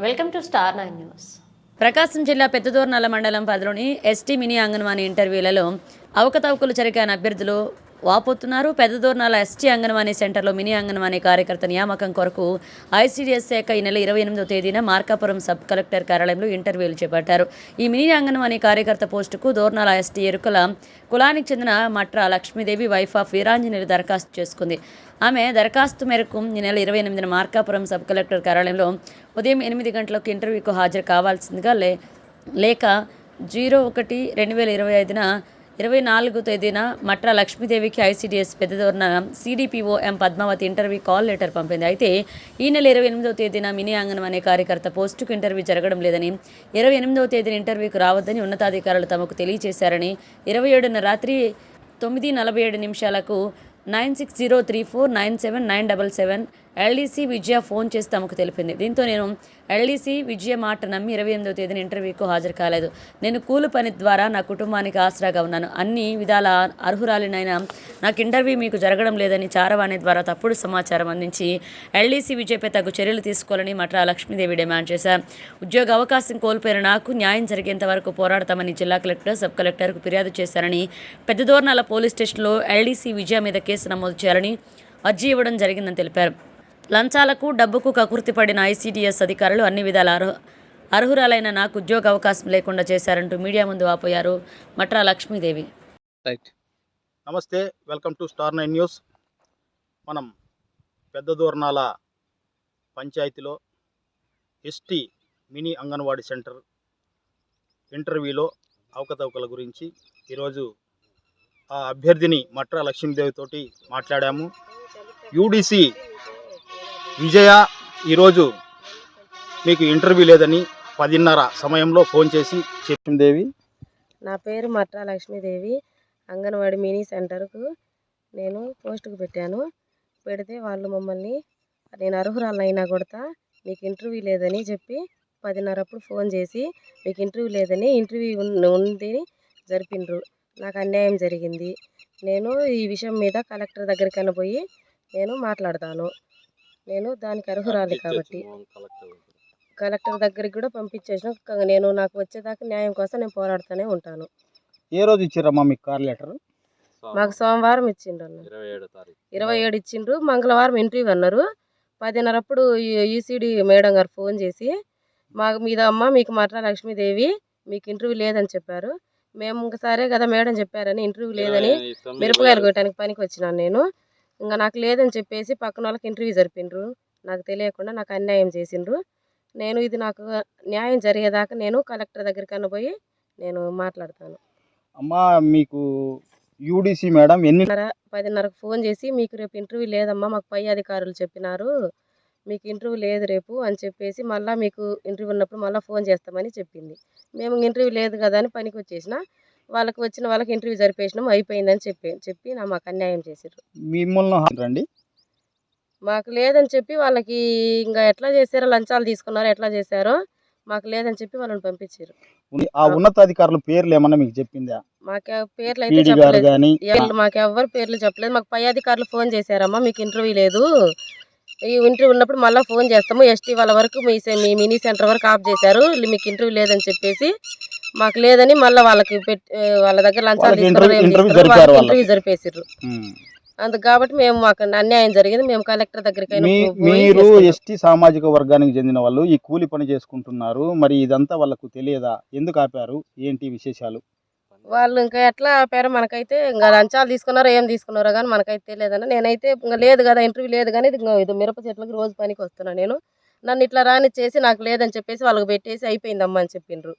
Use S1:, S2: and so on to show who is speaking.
S1: Welcome to star nine news
S2: Prakasam జిల్లా పెద్దదూర్నాల మండలం పరిధిలోని ఎస్టీ మినీ అంగన్వాడీ ఇంటర్వ్యూలలో అవకతవకలు జరిగిన అభ్యర్థులు వాపోతున్నారు. పెద్దదూర్నాల ఎస్టీ అంగన్వాణి సెంటర్లో మినీ అంగన్వాణి కార్యకర్త నియామకం కొరకు ఐసీడీఎస్ శాఖ ఈ నెల ఇరవై ఎనిమిదో తేదీన మార్కాపురం సబ్ కలెక్టర్ కార్యాలయంలో ఇంటర్వ్యూలు చేపట్టారు. ఈ మినీ అంగన్వాణి కార్యకర్త పోస్టుకు దూర్నాల ఎస్టీ ఎరుకల కులానికి చెందిన మట్రా లక్ష్మీదేవి వైఫ్ ఆఫ్ వీరాంజనేయులు దరఖాస్తు చేసుకుంది. ఆమె దరఖాస్తు మేరకు ఈ నెల ఇరవై ఎనిమిదిన మార్కాపురం సబ్ కలెక్టర్ కార్యాలయంలో ఉదయం ఎనిమిది గంటలకు ఇంటర్వ్యూకు హాజరు కావాల్సిందిగా లే లేక జీరో ఒకటి రెండు వేల ఇరవై ఐదున ఇరవై నాలుగు తేదీన మట్రా లక్ష్మీదేవికి ICDS Peddadorna CDPO M Padmavathi interview call letter పంపింది. అయితే ఈ నెల ఇరవై ఎనిమిదవ తేదీన మినీ అంగన్వాడీ కార్యకర్త పోస్టుకు ఇంటర్వ్యూ జరగడం లేదని ఇరవై ఎనిమిదవ తేదీన ఇంటర్వ్యూకు రావద్దని ఉన్నతాధికారులు తమకు తెలియజేశారని ఇరవై ఏడున రాత్రి తొమ్మిది నలభై ఏడు నిమిషాలకు nine six zero three four nine seven nine double seven LDC Vijaya phone చేసి తమకు తెలిపింది. దీంతో నేను ఎల్డీసీ విజయ మాట నమ్మి ఇరవై ఎనిమిదో తేదీన ఇంటర్వ్యూకు హాజరు కాలేదు. నేను కూలి పని ద్వారా నా కుటుంబానికి ఆసరాగా ఉన్నాను. అన్ని విధాల అర్హురాలినైనా నాకు ఇంటర్వ్యూ మీకు జరగడం లేదని చారవాణి ద్వారా తప్పుడు సమాచారం అందించి ఎల్డీసీ విజయపై తగు చర్యలు తీసుకోవాలని మట్రా లక్ష్మీదేవి డిమాండ్ చేశారు. ఉద్యోగ అవకాశం కోల్పోయిన నాకు న్యాయం జరిగేంత వరకు పోరాడతామని జిల్లా కలెక్టర్ సబ్ కలెక్టర్కు ఫిర్యాదు చేశారని పెద్దదోర్నాల పోలీస్ స్టేషన్లో ఎల్డీసీ విజయ మీద కేసు నమోదు చేయాలని అర్జీ ఇవ్వడం జరిగిందని తెలిపారు. లంచాలకు డబ్బుకు కకుర్తి పడిన ఐసీడీఎస్ అధికారులు అన్ని విధాల అర్హ అర్హురాలైన నాకు ఉద్యోగ అవకాశం లేకుండా చేశారంటూ మీడియా ముందు వాపోయారు మట్రా లక్ష్మీదేవి.
S3: రైట్ నమస్తే welcome to star nine news. మనం పెద్ద దూర్నాల పంచాయతీలో ఎస్టీ మినీ అంగన్వాడీ సెంటర్ ఇంటర్వ్యూలో అవకతవకల గురించి ఈరోజు ఆ అభ్యర్థిని మట్ర లక్ష్మీదేవితోటి మాట్లాడాము. యూడిసి విజయ ఈరోజు మీకు ఇంటర్వ్యూ లేదని పదిన్నర సమయంలో ఫోన్ చేసి లక్ష్మీదేవి
S4: నా పేరు మట్రా లక్ష్మీదేవి అంగన్వాడీ మినీ సెంటర్కు నేను పోస్టుకు పెట్టాను. పెడితే వాళ్ళు మమ్మల్ని నేను అర్హురాలైనా కొడతా మీకు ఇంటర్వ్యూ లేదని చెప్పి పదిన్నరప్పుడు ఫోన్ చేసి మీకు ఇంటర్వ్యూ లేదని ఇంటర్వ్యూ ఉన్- ఉంది జరిపిండ్రు. నాకు అన్యాయం జరిగింది. నేను ఈ విషయం మీద కలెక్టర్ దగ్గరికైనా పోయి నేను మాట్లాడతాను. నేను దానికి అర్హురాలి కాబట్టి. కలెక్టర్ దగ్గరికి కూడా పంపించేసిన నేను నాకు వచ్చేదాకా న్యాయం కోసం నేను పోరాడుతూనే ఉంటాను.
S3: ఏ రోజు ఇచ్చారమ్మా మీకు కార్ లెటర్?
S4: మాకు సోమవారం ఇచ్చిండ్రు అన్న ఇరవై ఏడు ఇచ్చిండ్రు మంగళవారం ఇంటర్వ్యూ అన్నారు పదిన్నరప్పుడు ఈసీడీ మేడం గారు ఫోన్ చేసి మాకు మీద అమ్మ మీకు మట్రా లక్ష్మీదేవి మీకు ఇంటర్వ్యూ లేదని చెప్పారు. మేము ఇంక సరే కదా మేడం చెప్పారని ఇంటర్వ్యూ లేదని మిరపకాయలు కొట్టడానికి పనికి వచ్చినాను నేను. ఇంకా నాకు లేదని చెప్పేసి పక్కన వాళ్ళకి ఇంటర్వ్యూ జరిపిండ్రు. నాకు తెలియకుండా నాకు అన్యాయం చేసిండ్రు. నేను ఇది నాకు న్యాయం జరిగేదాకా నేను కలెక్టర్ దగ్గరికన్నా పోయి నేను మాట్లాడతాను.
S3: అమ్మా మీకు యూడిసి మేడం ఎన్ని
S4: పదిన్నర పదిన్నరకు ఫోన్ చేసి మీకు రేపు ఇంటర్వ్యూ లేదమ్మా మాకు పై అధికారులు చెప్పినారు. మీకు ఇంటర్వ్యూ లేదు రేపు అని చెప్పేసి మళ్ళీ మీకు ఇంటర్వ్యూ ఉన్నప్పుడు మళ్ళీ ఫోన్ చేస్తామని చెప్పింది. మేము ఇంటర్వ్యూ లేదు కదా అని పనికి వచ్చేసిన వాళ్ళకి వచ్చిన వాళ్ళకి ఇంటర్వ్యూ జరిపేసినాం అయిపోయిందని చెప్పి చెప్పి నా మాకు అన్యాయం చేసారు
S3: మిమ్మల్ని రండి.
S4: మాకు లేదని చెప్పి వాళ్ళకి ఇంకా ఎట్లా చేశారో లంచాలు తీసుకున్నారో ఎట్లా చేశారో మాకు లేదని చెప్పి వాళ్ళని పంపించారు
S3: ఆ ఉన్నతాధికారుల పేర్లు ఏమన్నా మీకు చెప్పిందా?
S4: మాకు పేర్లు అయితే చెప్పలేదు. ఎవరు మాకు ఎవ్వరు పేర్లు చెప్పలేదు. మాకు పై అధికారులు ఫోన్ చేశారమ్మా మీకు ఇంటర్వ్యూ లేదు. ఈ ఇంటర్వ్యూ ఉన్నప్పుడు మళ్ళీ ఫోన్ చేస్తాము. ఎస్టీ వాళ్ళ వరకు మీ మినీ సెంటర్ వరకు ఆఫ్ చేశారు. మీకు ఇంటర్వ్యూ లేదని చెప్పేసి మాకు లేదని మళ్ళీ వాళ్ళకి పెట్టి వాళ్ళ దగ్గర లంచాలు
S3: ఇంటర్వ్యూ
S4: జరిపేసారు. అందుకు కాబట్టి మేము మాకు అన్యాయం జరిగింది మేము కలెక్టర్ దగ్గరికి
S3: మీరు ఎస్టీ సామాజిక వర్గానికి చెందిన వాళ్ళు ఈ కూలి పని చేసుకుంటున్నారు మరి ఇదంతా వాళ్ళకు తెలియదా? ఎందుకు ఆపారు? ఏంటి విశేషాలు?
S4: వాళ్ళు ఇంకా ఎట్లా ఆపారో మనకైతే ఇంకా లంచాలు తీసుకున్నారో ఏం తీసుకున్నారో కానీ మనకైతే తెలియదన్న. నేనైతే ఇంకా లేదు కదా ఇంటర్వ్యూ లేదు కానీ ఇది మిరప చెట్లకి రోజు పనికి వస్తున్నా నేను. నన్ను ఇట్లా రాని చేసి నాకు లేదని చెప్పేసి వాళ్ళకి పెట్టేసి అయిపోయిందమ్మా అని చెప్పిండ్రు.